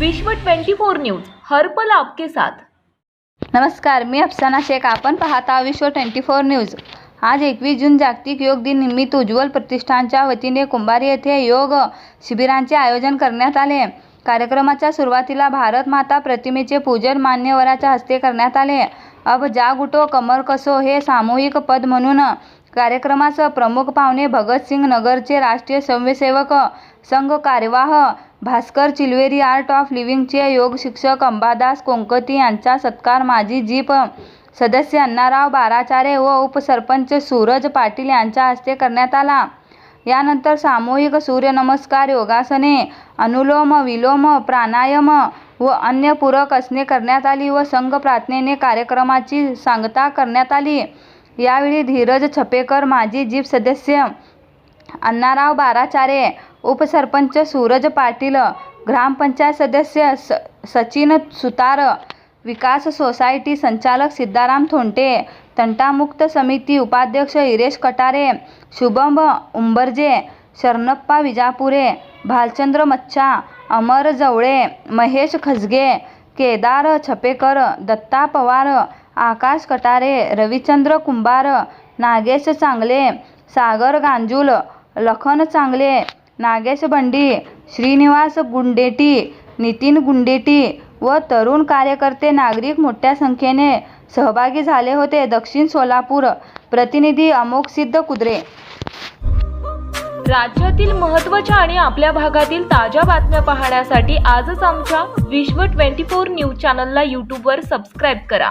विश्व 24 न्यूज हर्पल आपके साथ. नमस्कार मी अफसाना शेख. आपण पाहता विश्व ट्वेंटी फोर न्यूज. आज एकवीस जून जागतिक योग दिन निमित्त उज्ज्वल प्रतिष्ठानच्या वतीने कुंभारी येथे योग शिबिरांचे आयोजन करण्यात आले. कार्यक्रमाच्या सुरुवातीला भारत माता प्रतिमेचे पूजन मान्यवराच्या हस्ते करण्यात आले. अब जाग उठो कमर कसो हे सामूहिक पद म्हणून कार्यक्रमास प्रमुख पाहुणे भगतसिंग नगरचे राष्ट्रीय स्वयंसेवक संघ कार्यवाह भास्कर चिलवेरी आर्ट ऑफ लिव्हिंगचे योग शिक्षक अंबादास कोंकती यांचा सत्कार माजी जीप सदस्य अण्णाराव बाराचारे व उपसरपंच सूरज पाटील यांच्या हस्ते करण्यात आला. यानंतर सामूहिक सूर्यनमस्कार योगासने अनुलोम विलोम प्राणायाम व अन्य पूरक असणे करण्यात आली व संघ प्रार्थनेने कार्यक्रमाची सांगता करण्यात आली. यावेळी धीरज छपेकर माजी जीप सदस्य अण्णाराव बाराचारे उपसरपंच सूरज पाटील ग्रामपंचायत सदस्य स सचिन सुतार विकास सोसायटी संचालक सिद्धाराम थोंटे तंटामुक्त समिती उपाध्यक्ष हिरेश कटारे शुभम उंबरजे शरणप्पा विजापुरे भालचंद्र मच्छा अमर जवळे महेश खजगे केदार छपेकर दत्ता पवार आकाश कटारे रविचंद्र कुंभार नागेश चांगले सागर गांजूल लखन चांगले नागेश बंडी श्रीनिवास गुंडेटी नितीन गुंडेटी व तरुण कार्यकर्ते नागरिक मोठ्या संख्येने सहभागी झाले होते. दक्षिण सोलापूर प्रतिनिधी अमोक सिद्ध कुद्रे. राज्यातील महत्त्वाच्या आणि आपल्या भागातील ताज्या बातम्या पाहण्यासाठी आजच आमच्या विश्व 24 न्यूज चॅनलला यूट्यूबवर सबस्क्राईब करा.